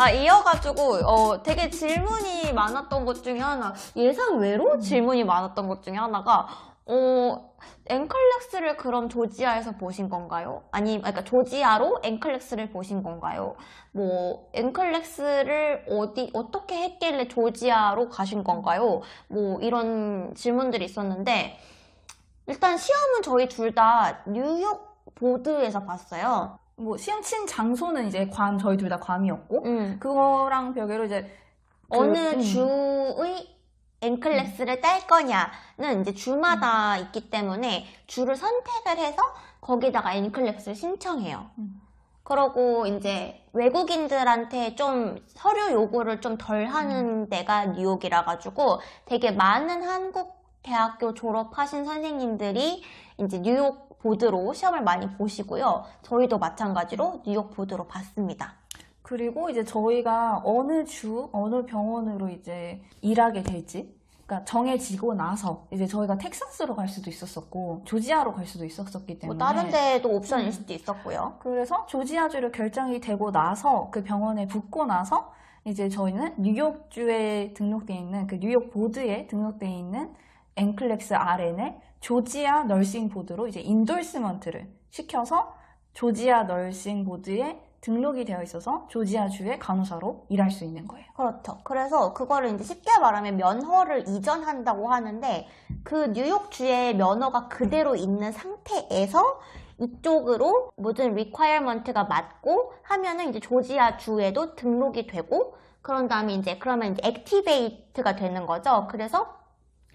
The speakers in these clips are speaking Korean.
아, 이어가지고, 어, 되게 질문이 많았던 것 중에 하나, 예상 외로 질문이 많았던 것 중에 하나가, 어, 앵클렉스를 그럼 조지아에서 보신 건가요? 아니, 그러니까 조지아로 앵클렉스를 보신 건가요? 뭐, 앵클렉스를 어디, 어떻게 했길래 조지아로 가신 건가요? 뭐, 이런 질문들이 있었는데, 일단 시험은 저희 둘 다 뉴욕 보드에서 봤어요. 뭐 시험 친 장소는 이제 괌 저희 둘 다 괌이었고 음. 그거랑 별개로 이제 그, 어느 음. 주의 앵클렉스를 딸 거냐는 이제 주마다 있기 때문에 주를 선택을 해서 거기다가 앵클렉스를 신청해요. 음. 그러고 이제 외국인들한테 좀 서류 요구를 좀 덜 하는 데가 뉴욕이라 가지고 되게 많은 한국 대학교 졸업하신 선생님들이 이제 뉴욕 보드로 시험을 많이 보시고요. 저희도 마찬가지로 뉴욕 보드로 봤습니다. 그리고 이제 저희가 어느 주 어느 병원으로 이제 일하게 될지 그러니까 정해지고 나서 이제 저희가 텍사스로 갈 수도 있었었고 조지아로 갈 수도 있었었기 뭐 때문에 다른 데도 옵션일 음. 수도 있었고요. 그래서 조지아주로 결정이 되고 나서 그 병원에 붙고 나서 이제 저희는 뉴욕주에 등록돼 있는 그 뉴욕 보드에 등록돼 있는 앵클렉스 RN을 조지아 널싱 보드로 이제 인돌스먼트를 시켜서 조지아 널싱 보드에 등록이 되어 있어서 조지아주의 간호사로 일할 수 있는 거예요. 그렇죠. 그래서 그거를 이제 쉽게 말하면 면허를 이전한다고 하는데 그 뉴욕주의 면허가 그대로 있는 상태에서 이쪽으로 모든 리퀘어먼트가 맞고 하면은 이제 조지아 주에도 등록이 되고 그런 다음에 이제 그러면 이제 액티베이트가 되는 거죠. 그래서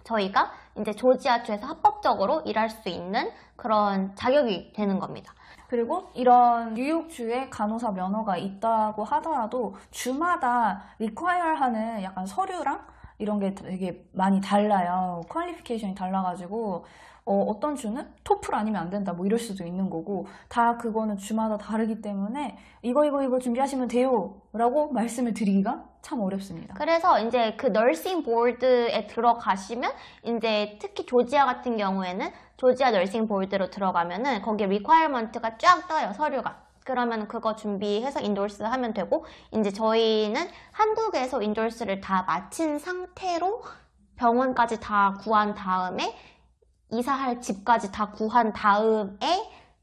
저희가 이제 조지아 주에서 합법적으로 일할 수 있는 그런 자격이 되는 겁니다. 그리고 이런 뉴욕주에 간호사 면허가 있다고 하더라도 주마다 require 하는 약간 서류랑 이런 게 되게 많이 달라요. 퀄리피케이션이 달라가지고 어, 떤 주는 토플 아니면 안 된다 뭐 이럴 수도 있는 거고 다 그거는 주마다 다르기 때문에 이거 이거 이거 준비하시면 돼요 라고 말씀을 드리기가 참 어렵습니다. 그래서 이제 그 널싱 보드에 들어가시면 이제 특히 조지아 같은 경우에는 조지아 널싱 보드로 들어가면은 거기에 리퀘어먼트가 쫙 떠요 서류가 그러면 그거 준비해서 인돌스 하면 되고 이제 저희는 한국에서 인돌스를 다 마친 상태로 병원까지 다 구한 다음에 이사할 집까지 다 구한 다음에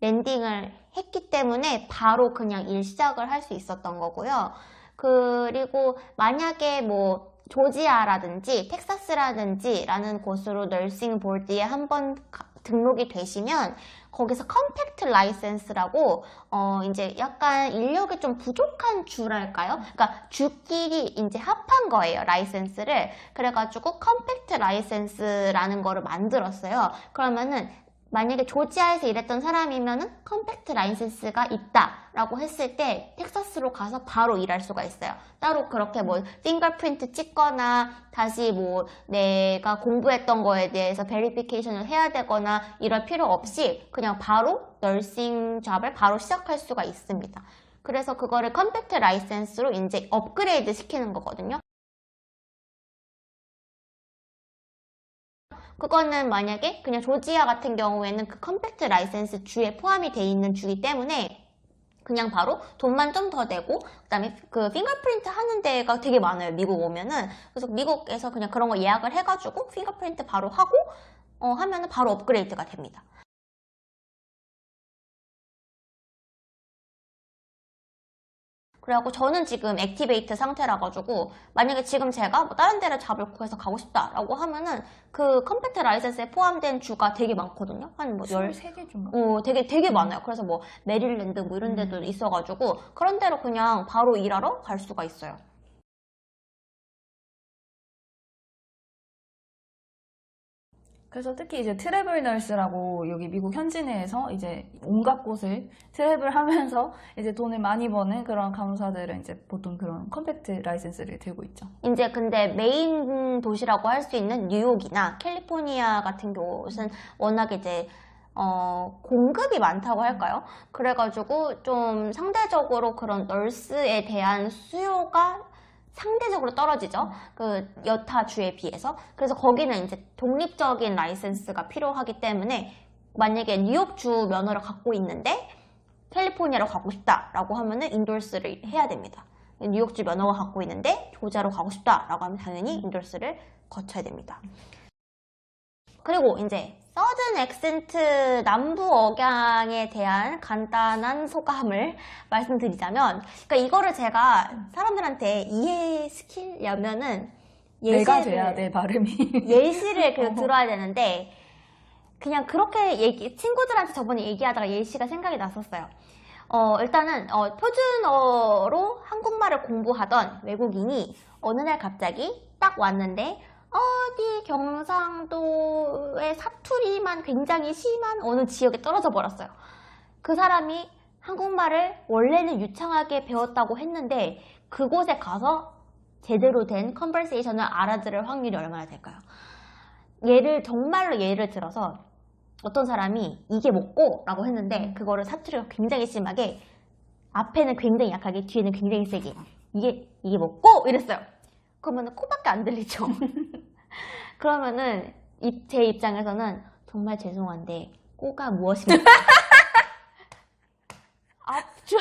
랜딩을 했기 때문에 바로 그냥 일 시작을 할 수 있었던 거고요. 그리고 만약에 뭐 조지아라든지 텍사스라든지 라는 곳으로 널싱 보드에 한 번 등록이 되시면 거기서 컴팩트 라이센스라고 어 이제 약간 인력이 좀 부족한 주랄까요? 그러니까 주끼리 이제 합한 거예요 라이센스를 그래가지고 컴팩트 라이센스라는 거를 만들었어요. 그러면은 만약에 조지아에서 일했던 사람이면은 컴팩트 라이센스가 있다라고 했을 때 텍사스로 가서 바로 일할 수가 있어요. 따로 그렇게 뭐 핑거프린트 찍거나 다시 뭐 내가 공부했던 거에 대해서 베리피케이션을 해야 되거나 이럴 필요 없이 그냥 바로 널싱 잡을 바로 시작할 수가 있습니다. 그래서 그거를 컴팩트 라이센스로 이제 업그레이드 시키는 거거든요. 그거는 만약에 그냥 조지아 같은 경우에는 그 컴팩트 라이센스 주에 포함이 돼 있는 주기 때문에 그냥 바로 돈만 좀 더 내고 그다음에 그 핑거프린트 하는 데가 되게 많아요 미국 오면은 그래서 미국에서 그냥 그런 거 예약을 해가지고 핑거프린트 바로 하고 어 하면은 바로 업그레이드가 됩니다. 그래갖고 저는 지금 액티베이트 상태라 가지고 만약에 지금 제가 뭐 다른 데를 잡을 구해서 가고 싶다라고 하면은 그 컴팩트 라이센스에 포함된 주가 되게 많거든요. 한뭐 열, 23개 중가? 어, 되게 되게 많아요. 그래서 뭐 메릴랜드 뭐 이런 데도 음. 있어 가지고 그런 데로 그냥 바로 일하러 갈 수가 있어요. 그래서 특히 이제 트래블 널스라고 여기 미국 현지 내에서 이제 온갖 곳을 트래블 하면서 이제 돈을 많이 버는 그런 간호사들은 이제 보통 그런 컴팩트 라이센스를 들고 있죠. 이제 근데 메인 도시라고 할 수 있는 뉴욕이나 캘리포니아 같은 곳은 워낙 이제 어, 공급이 많다고 할까요? 그래가지고 좀 상대적으로 그런 널스에 대한 수요가 상대적으로 떨어지죠. 그 여타 주에 비해서. 그래서 거기는 이제 독립적인 라이센스가 필요하기 때문에 만약에 뉴욕 주 면허를 갖고 있는데 캘리포니아로 가고 싶다라고 하면은 인돌스를 해야 됩니다. 뉴욕주 면허가 갖고 있는데 조지아로 가고 싶다라고 하면 당연히 인돌스를 거쳐야 됩니다. 그리고 이제 서든 액센트 남부 억양에 대한 간단한 소감을 말씀드리자면 그러니까 이거를 제가 사람들한테 이해시키려면은 예시를 돼야 돼 발음이. 예시를 그 어. 들어야 되는데 그냥 그렇게 얘기 친구들한테 저번에 얘기하다가 예시가 생각이 났었어요. 어 일단은 어, 표준어로 한국말을 공부하던 외국인이 어느 날 갑자기 딱 왔는데 어디 경상도의 사투리만 굉장히 심한 어느 지역에 떨어져 버렸어요. 그 사람이 한국말을 원래는 유창하게 배웠다고 했는데 그곳에 가서 제대로 된 컨버세이션을 알아들을 확률이 얼마나 될까요? 예를 정말로 예를 들어서 어떤 사람이 이게 뭐고? 라고 했는데 그거를 사투리가 굉장히 심하게 앞에는 굉장히 약하게 뒤에는 굉장히 세게 이게 이게 뭐고? 이랬어요. 그러면 코밖에 안 들리죠. 그러면은 이- 제 입장에서는 정말 죄송한데 꼬가 무엇입니까? 앞쪽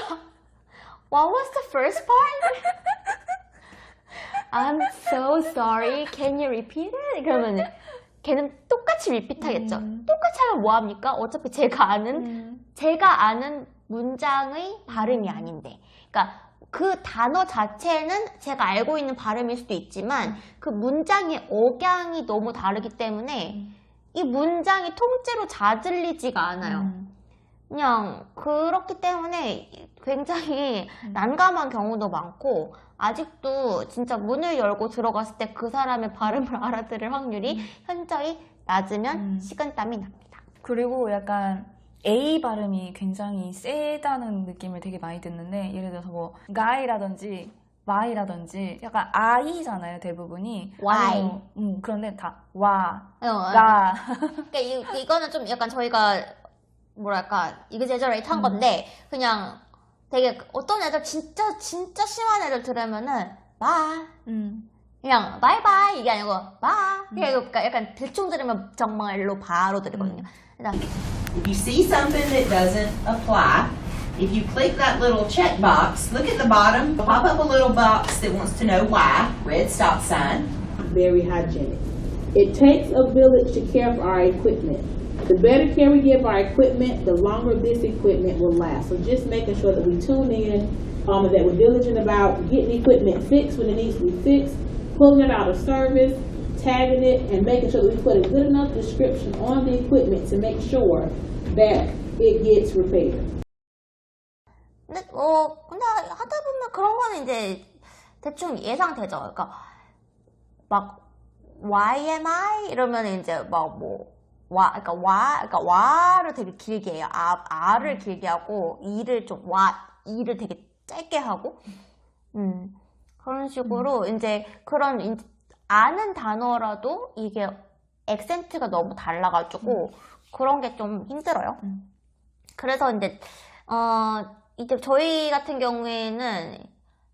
What was the first part? I'm so sorry. Can you repeat it? 그러면 걔는 똑같이 repeat 하겠죠. 음. 똑같이 하면 뭐 합니까? 어차피 제가 아는 음. 제가 아는 문장의 발음이 아닌데. 그러니까 그 단어 자체는 제가 알고 있는 발음일 수도 있지만 그 문장의 억양이 너무 다르기 때문에 음. 이 문장이 통째로 잘 들리지가 않아요. 음. 그냥 그렇기 때문에 굉장히 음. 난감한 경우도 많고 아직도 진짜 문을 열고 들어갔을 때 그 사람의 발음을 알아들을 확률이 현저히 낮으면 음. 식은땀이 납니다. 그리고 약간 A 발음이 굉장히 세다는 느낌을 되게 많이 듣는데 예를 들어서 뭐 guy라든지 y라든지 약간 I잖아요 대부분이 Y. 아니면, 음, 그런데 다 와, 어, 라 그러니까 이, 이거는 좀 약간 저희가 뭐랄까 이그제저레이트 한 음. 건데 그냥 되게 어떤 애들 진짜 진짜 심한 애들 들으면은 봐 음. 그냥 바이바이 이게 아니고 봐 음. 그러니까 약간 대충 들으면 정말로 바로 들리거든요. 그래서 If you see something that doesn't apply, if you click that little checkbox, look at the bottom, pop up a little box that wants to know why, red stop sign. very hygienic. It takes a village to care for our equipment. The better care we give our equipment, the longer this equipment will last. So just making sure that we tune in, um, that we're diligent about getting equipment fixed when it needs to be fixed, pulling it out of service, tagging it, and making sure that we put a good enough description on the equipment to make sure that it gets repaired. 근데 어 근데 하다 보면 그런 거는 이제 대충 예상되죠. 그러니까 막 YMI 이러면 이제 막뭐 와 그러니까 와 그러니까 와를 되게 길게 해요. 아 아를 길게 하고 이를 좀 와 이를 되게 짧게 하고 음 그런 식으로 이제 그런 인- 아는 단어라도 이게 액센트가 너무 달라가지고 그런 게 좀 힘들어요. 음. 그래서 이제 어 이제 저희 같은 경우에는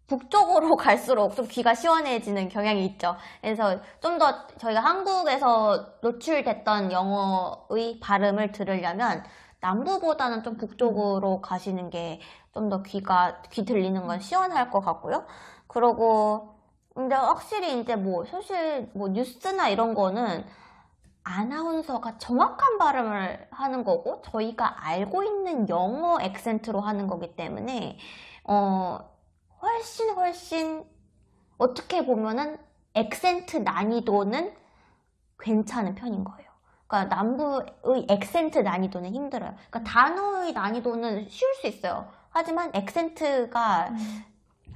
북쪽으로 갈수록 좀 귀가 시원해지는 경향이 있죠. 그래서 좀 더 저희가 한국에서 노출됐던 영어의 발음을 들으려면 남부보다는 좀 북쪽으로 가시는 게 좀 더 귀가 귀 들리는 건 시원할 것 같고요. 그리고 근데 확실히 이제 뭐 사실 뭐 뉴스나 이런 거는 아나운서가 정확한 발음을 하는 거고 저희가 알고 있는 영어 액센트로 하는 거기 때문에 어 훨씬 훨씬 어떻게 보면은 액센트 난이도는 괜찮은 편인 거예요. 그러니까 남부의 액센트 난이도는 힘들어요. 그러니까 단어의 난이도는 쉬울 수 있어요. 하지만 액센트가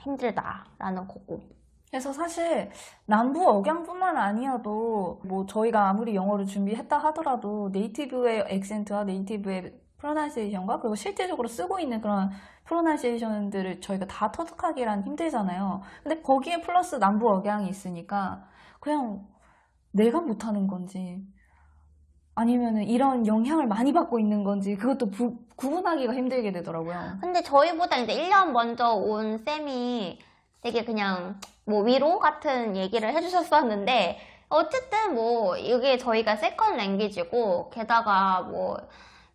힘들다라는 거고. 그래서 사실 남부 억양뿐만 아니어도 뭐 저희가 아무리 영어를 준비했다 하더라도 네이티브의 액센트와 네이티브의 프로나운시에이션과 그리고 실제적으로 쓰고 있는 그런 프로나운시에이션들을 저희가 다 터득하기란 힘들잖아요. 근데 거기에 플러스 남부 억양이 있으니까 그냥 내가 못하는 건지 아니면은 이런 영향을 많이 받고 있는 건지 그것도 부- 구분하기가 힘들게 되더라고요. 근데 저희보다 이제 1년 먼저 온 쌤이 되게 그냥 뭐 위로 같은 얘기를 해주셨었는데 어쨌든 뭐 이게 저희가 세컨 랭귀지고 게다가 뭐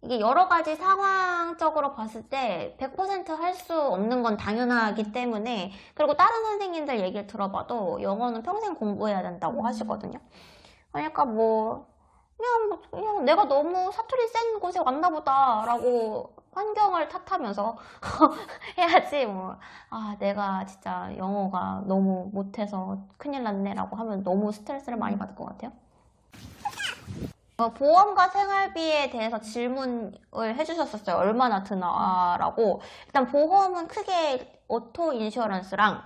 이게 여러 가지 상황적으로 봤을 때 100%할 수 없는 건 당연하기 때문에 그리고 다른 선생님들 얘기를 들어봐도 영어는 평생 공부해야 된다고 하시거든요. 그러니까 뭐 그냥, 뭐 그냥 내가 너무 사투리 센 곳에 왔나 보다라고 환경을 탓하면서 해야지 뭐 아 내가 진짜 영어가 너무 못해서 큰일 났네 라고 하면 너무 스트레스를 많이 받을 것 같아요. 어, 보험과 생활비에 대해서 질문을 해주셨었어요. 얼마나 드나라고. 일단 보험은 크게 오토 인슈런스랑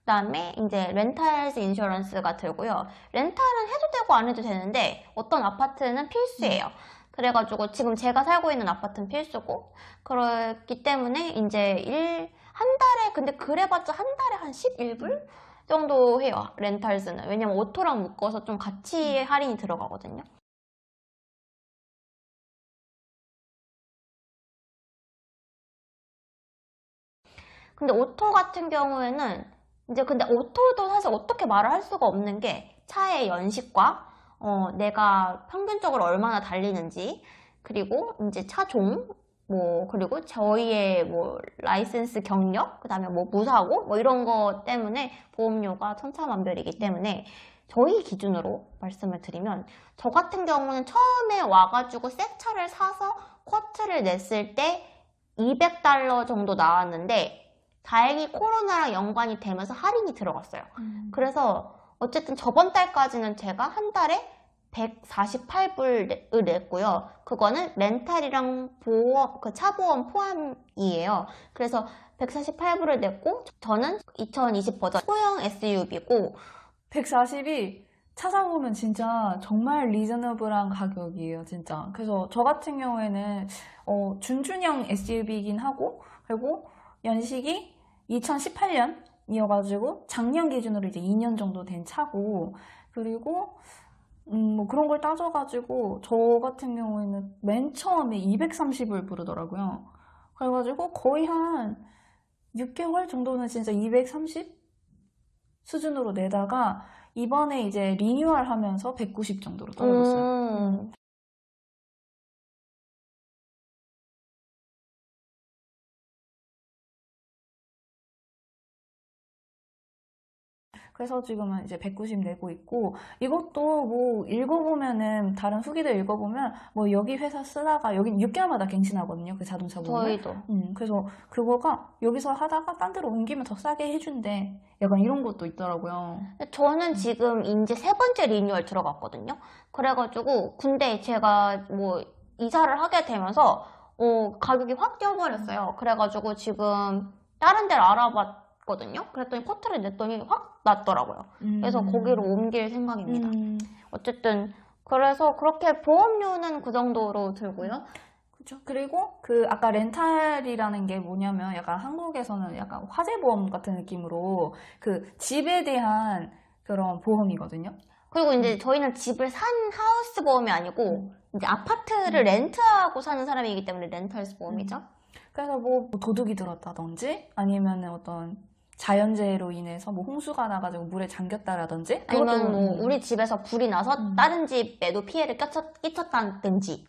그다음에 이제 렌탈스 인슈런스가 들고요. 렌탈은 해도 되고 안 해도 되는데 어떤 아파트는 필수예요. 그래가지고 지금 제가 살고 있는 아파트는 필수고 그렇기 때문에 이제 일, 한 달에 근데 그래봤자 한 달에 한 11불 정도 해요. 렌탈스는. 왜냐면 오토랑 묶어서 좀 같이 할인이 들어가거든요. 근데 오토 같은 경우에는 이제 근데 오토도 사실 어떻게 말을 할 수가 없는 게 차의 연식과 어, 내가 평균적으로 얼마나 달리는지 그리고 이제 차종 뭐 그리고 저희의 뭐 라이센스 경력 그다음에 뭐 무사고 뭐 이런 거 때문에 보험료가 천차만별이기 때문에 저희 기준으로 말씀을 드리면 저 같은 경우는 처음에 와가지고 새 차를 사서 쿼트를 냈을 때 200달러 정도 나왔는데 다행히 코로나랑 연관이 되면서 할인이 들어갔어요. 그래서 어쨌든 저번 달까지는 제가 한 달에 148불을 냈고요. 그거는 렌탈이랑 보험, 그 차보험 포함이에요. 그래서 148불을 냈고, 저는 2020 버전 소형 SUV고, 140이 찾아보면 진짜 정말 리저너블한 가격이에요, 진짜. 그래서 저 같은 경우에는 어, 준준형 SUV이긴 하고 그리고 연식이 2018년 이어가지고 작년 기준으로 이제 2년 정도 된 차고 그리고 음, 뭐 그런 걸 따져가지고 저 같은 경우에는 맨 처음에 230을 부르더라고요. 그래가지고 거의 한 6개월 정도는 진짜 230 수준으로 내다가 이번에 이제 리뉴얼 하면서 190 정도로 떨어졌어요. 음, 그래서 지금은 이제 190 내고 있고 이것도 뭐 읽어보면은 다른 후기들 읽어보면 뭐 여기 회사 쓰다가 여기 6개월마다 갱신하거든요 그 자동차 보험을 저희도. 음, 그래서 그거가 여기서 하다가 딴 데로 옮기면 더 싸게 해준대 약간 이런 것도 있더라고요 저는 지금 이제 세 번째 리뉴얼 들어갔거든요. 그래가지고, 근데 제가 뭐, 이사를 하게 되면서, 어, 가격이 확 뛰어버렸어요. 그래가지고 지금 다른 데를 알아봤 거든요. 그랬더니 커트를 냈더니 확 났더라고요. 그래서 음. 거기로 옮길 생각입니다. 음, 어쨌든, 그래서 그렇게 보험료는 그 정도로 들고요. 그죠. 그리고 그 아까 렌탈이라는 게 뭐냐면 약간 한국에서는 약간 화재 보험 같은 느낌으로 그 집에 대한 그런 보험이거든요. 그리고 음. 이제 저희는 집을 산 하우스 보험이 아니고, 이제 아파트를 음. 렌트하고 사는 사람이기 때문에 렌탈스 보험이죠. 그래서 뭐 도둑이 들었다든지 아니면은 어떤 자연재해로 인해서 뭐 홍수가 나가지고 물에 잠겼다라든지 아니면 뭐 음, 우리 집에서 불이 나서 음. 다른 집에도 피해를 끼쳤, 끼쳤다든지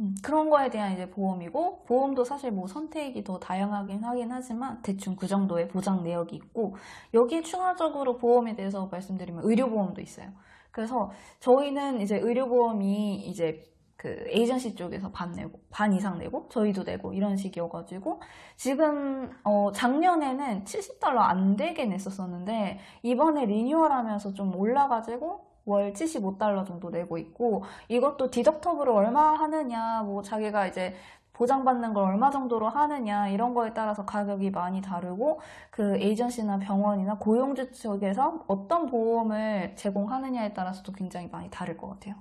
음, 그런 거에 대한 이제 보험이고 보험도 사실 뭐 선택이 더 다양하긴 하긴 하지만 대충 그 정도의 보장 내역이 있고 여기에 추가적으로 보험에 대해서 말씀드리면 의료보험도 있어요. 그래서 저희는 이제 의료보험이 이제 그 에이전시 쪽에서 반 내고 반 이상 내고 저희도 내고 이런 식이어가지고 지금 어 작년에는 70달러 안 되게 냈었었는데 이번에 리뉴얼하면서 좀 올라가지고 월 75달러 정도 내고 있고 이것도 디덕터블을 얼마 하느냐 뭐 자기가 이제 보장받는 걸 얼마 정도로 하느냐 이런 거에 따라서 가격이 많이 다르고 그 에이전시나 병원이나 고용주 쪽에서 어떤 보험을 제공하느냐에 따라서도 굉장히 많이 다를 것 같아요.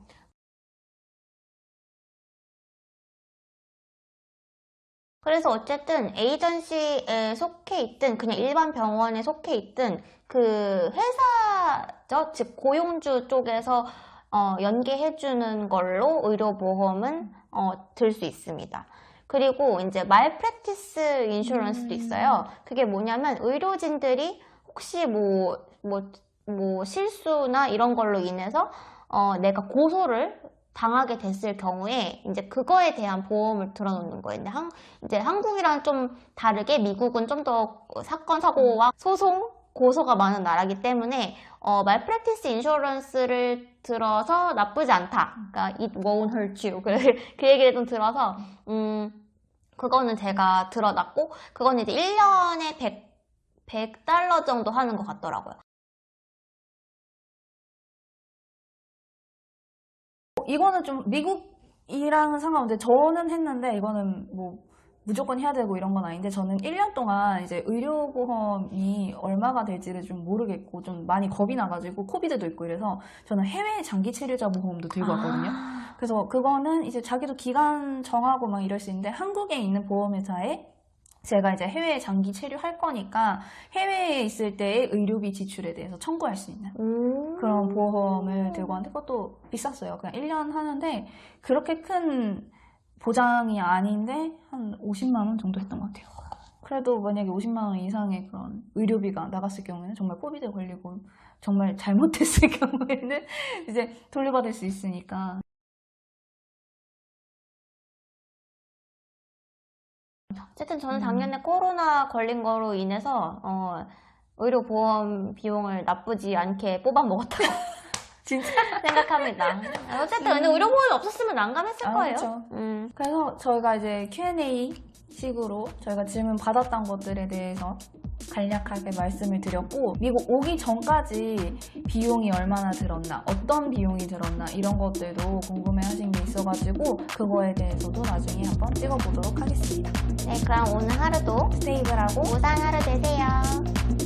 그래서 어쨌든 에이전시에 속해 있든 그냥 일반 병원에 속해 있든 그 회사죠 즉 고용주 쪽에서 어, 연계해주는 걸로 의료보험은 어, 들 수 있습니다. 그리고 이제 말프랙티스 인슈런스도 음. 있어요. 그게 뭐냐면 의료진들이 혹시 뭐, 뭐, 뭐 실수나 이런 걸로 인해서 어, 내가 고소를 당하게 됐을 경우에 이제 그거에 대한 보험을 들어놓는 거예요. 근데 한, 이제 한국이랑 좀 다르게 미국은 좀 더 사건 사고와 소송 고소가 많은 나라기 때문에 어, 말프랙티스 인슈런스를 들어서 나쁘지 않다. 그러니까 it won't hurt you. 그, 그 얘기를 좀 들어서 음 그거는 제가 들어놨고 그건 이제 1년에 100 100달러 정도 하는 것 같더라고요. 이거는 좀 미국이랑은 상관없는데 저는 했는데 이거는 뭐 무조건 해야 되고 이런 건 아닌데 저는 1년 동안 이제 의료보험이 얼마가 될지를 좀 모르겠고 좀 많이 겁이 나가지고 코비드도 있고 이래서 저는 해외 장기 치료자 보험도 들고 왔거든요. 그래서 그거는 이제 자기도 기간 정하고 막 이럴 수 있는데 한국에 있는 보험회사에 제가 이제 해외에 장기 체류할 거니까 해외에 있을 때의 의료비 지출에 대해서 청구할 수 있는 음. 그런 보험을 들고 왔는데 그것도 비쌌어요. 그냥 1년 하는데 그렇게 큰 보장이 아닌데 한 50만 원 정도 했던 것 같아요. 그래도 만약에 50만 원 이상의 그런 의료비가 나갔을 경우에는 정말 코비드 걸리고 정말 잘못했을 경우에는 이제 돌려받을 수 있으니까 어쨌든 저는 음. 작년에 코로나 걸린 거로 인해서 어, 의료보험 비용을 나쁘지 않게 뽑아 먹었다고 진짜 생각합니다. 어쨌든 근데 의료보험이 없었으면 난감했을 아, 거예요. 그쵸. 음. 그래서 저희가 이제 Q&A 식으로 저희가 질문 받았던 것들에 대해서 간략하게 말씀을 드렸고 미국 오기 전까지 비용이 얼마나 들었나 어떤 비용이 들었나 이런 것들도 궁금해 하신 게 있어가지고 그거에 대해서도 나중에 한번 찍어보도록 하겠습니다 네, 그럼 오늘 하루도 스테이블하고 무상 하루 되세요.